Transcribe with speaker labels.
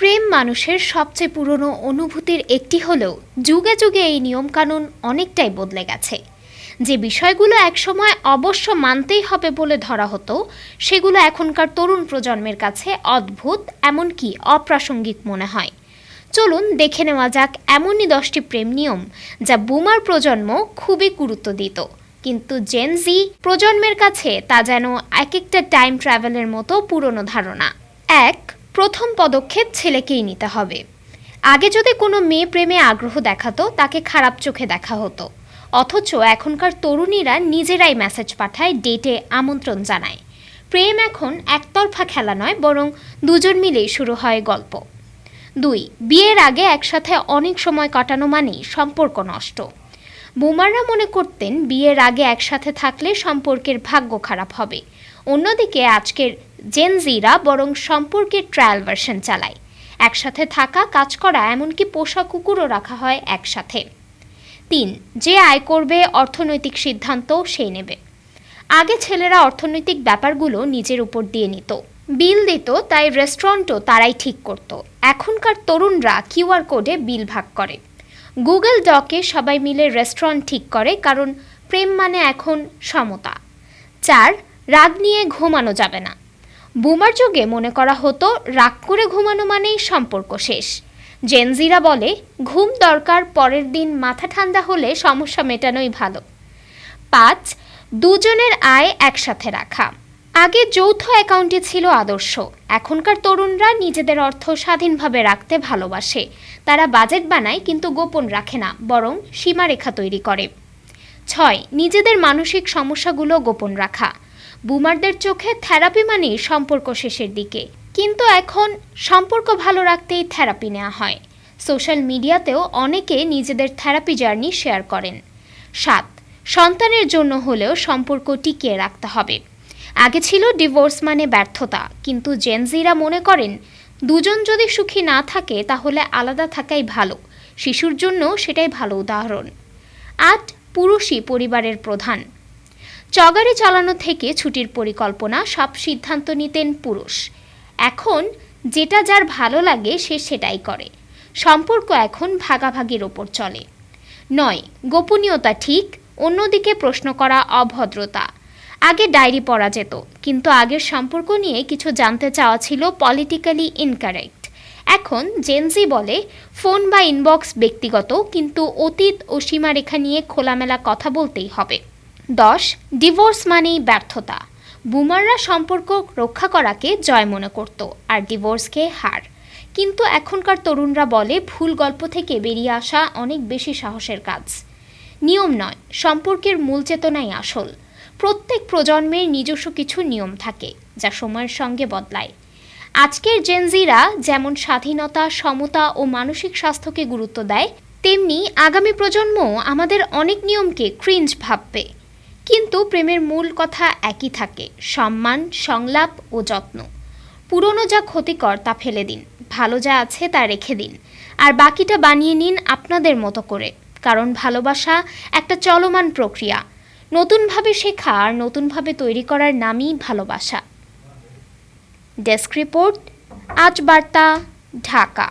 Speaker 1: প্রেম মানুষের সবচেয়ে পুরনো অনুভূতির একটি হলেও যুগে যুগে এই নিয়মকানুন অনেকটাই বদলে গেছে। যে বিষয়গুলো একসময় অবশ্য মানতেই হবে বলে ধরা হতো, সেগুলো এখনকার তরুণ প্রজন্মের কাছে অদ্ভুত, এমনকি অপ্রাসঙ্গিক মনে হয়। চলুন দেখে নেওয়া যাক এমনই দশটি প্রেম নিয়ম যা বুমার প্রজন্ম খুবই গুরুত্ব দিত। কিন্তু জেনজি প্রজন্মের কাছে তা যেন এক একটা টাইম ট্রাভেলের মতো পুরনো ধারণা। এক প্রথম পদক্ষেপ ছেলেকেই নিতে হবে। আগে যদি কোনো মেয়ে প্রেমে আগ্রহ দেখাতো, তাকে খারাপ চোখে দেখা হতো। অথচ এখনকার তরুণীরা নিজেরাই মেসেজ পাঠায় ডেটে আমন্ত্রণ জানায়। প্রেম এখন একতরফা খেলা নয়, বরং দুজন মিলেই শুরু হয় গল্প। দুই, বিয়ের আগে একসাথে অনেক সময় কাটানো মানেই সম্পর্ক নষ্ট। বুমাররা মনে করতেন, বিয়ের আগে একসাথে থাকলে সম্পর্কের ভাগ্য খারাপ হবে। অন্যদিকে আজকের জেনজিরা বরং সম্পর্কের ট্রায়াল ভার্সন চালায়। একসাথে থাকা, কাজ করা, এমনকি পোষা কুকুরও রাখা হয় একসাথে। তিন, যে আয় করবে, অর্থনৈতিক সিদ্ধান্ত সেই নেবে। আগে ছেলেরা অর্থনৈতিক ব্যাপারগুলো নিজের উপর দিয়ে নিত। বিল দিত, তাই রেস্টুরেন্টও তারাই ঠিক করত। এখনকার তরুণরা কিউআর কোডে বিল ভাগ করে। গুগল ডকে সবাই মিলে রেস্টুরেন্ট ঠিক করে, কারণ প্রেম মানে এখন সমতা। চার, রাগ নিয়ে ঘুমানো যাবে না। বুমার যুগে মনে করা হতো, রাগ করে ঘুমানো মানেই সম্পর্ক শেষ। জেনজিরা বলে, ঘুম দরকার, পরের দিন মাথা ঠান্ডা হলে সমস্যা মেটানোই ভালো। পাঁচ, দুজনের আয় একসাথে রাখা। আগে যৌথ অ্যাকাউন্টে ছিল আদর্শ। এখনকার তরুণরা নিজেদের অর্থ স্বাধীনভাবে রাখতে ভালোবাসে। তারা বাজেট বানায়, কিন্তু গোপন রাখে না, বরং সীমারেখা তৈরি করে। ছয়, নিজেদের মানসিক সমস্যাগুলো গোপন রাখা। বুমারদের চোখে থেরাপি মানেই সম্পর্ক শেষের দিকে। কিন্তু এখন সম্পর্ক ভালো রাখতেই থেরাপি নেওয়া হয়। সোশ্যাল মিডিয়াতেও অনেকে নিজেদের থেরাপি জার্নি শেয়ার করেন। সাত, সন্তানের জন্য হলেও সম্পর্ক টিকিয়ে রাখতে হবে। আগে ছিল ডিভোর্স মানে ব্যর্থতা, কিন্তু জেনজিরা মনে করেন, দুজন যদি সুখী না থাকে তাহলে আলাদা থাকাই ভালো, শিশুর জন্য সেটাই ভালো উদাহরণ। আট, পুরুষই পরিবারের প্রধান। চগারি চালানো থেকে ছুটির পরিকল্পনা, সব সিদ্ধান্ত নিতেন পুরুষ। এখন যেটা যার ভালো লাগে সে সেটাই করে। সম্পর্ক এখন ভাগাভাগির ওপর চলে। নয়, গোপনীয়তা ঠিক, অন্যদিকে প্রশ্ন করা অভদ্রতা। আগে ডায়েরি পড়া যেত, কিন্তু আগের সম্পর্ক নিয়ে কিছু জানতে চাওয়া ছিল পলিটিক্যালি ইনকারেক্ট এখন জেনজি বলে, ফোন বা ইনবক্স ব্যক্তিগত, কিন্তু অতীত ও সীমারেখা নিয়ে খোলামেলা কথা বলতেই হবে। দশ ডিভোর্স মানেই ব্যর্থতা। বুমাররা সম্পর্ক রক্ষা করাকে জয় মনে করত, আর ডিভোর্সকে হার। কিন্তু এখনকার তরুণরা বলে ভুল গল্প থেকে বেরিয়ে আসা অনেক বেশি সাহসের কাজ। নিয়ম নয়, সম্পর্কের মূল চেতনাই আসল। প্রত্যেক প্রজন্মের নিজস্ব কিছু নিয়ম থাকে, যা সময়ের সঙ্গে বদলায়। আজকের জেনজিরা যেমন স্বাধীনতা, সমতা ও মানসিক স্বাস্থ্যকে গুরুত্ব দেয়, তেমনি আগামী প্রজন্ম আমাদের অনেক নিয়মকে ক্রিঞ্জ ভাববে। কিন্তু প্রেমের মূল কথা একই থাকে, সম্মান, সংলাপ ও যত্ন। পুরনো যা ক্ষতিকর তা ফেলে দিন, ভালো যা আছে তা রেখে দিন, আর বাকিটা বানিয়ে নিন আপনাদের মতো করে, কারণ ভালোবাসা একটা চলমান প্রক্রিয়া। নতুনভাবে শেখা আর নতুনভাবে তৈরি করার নামই ভালোবাসা। ডেস্ক রিপোর্ট, আজ বার্তা, ঢাকা।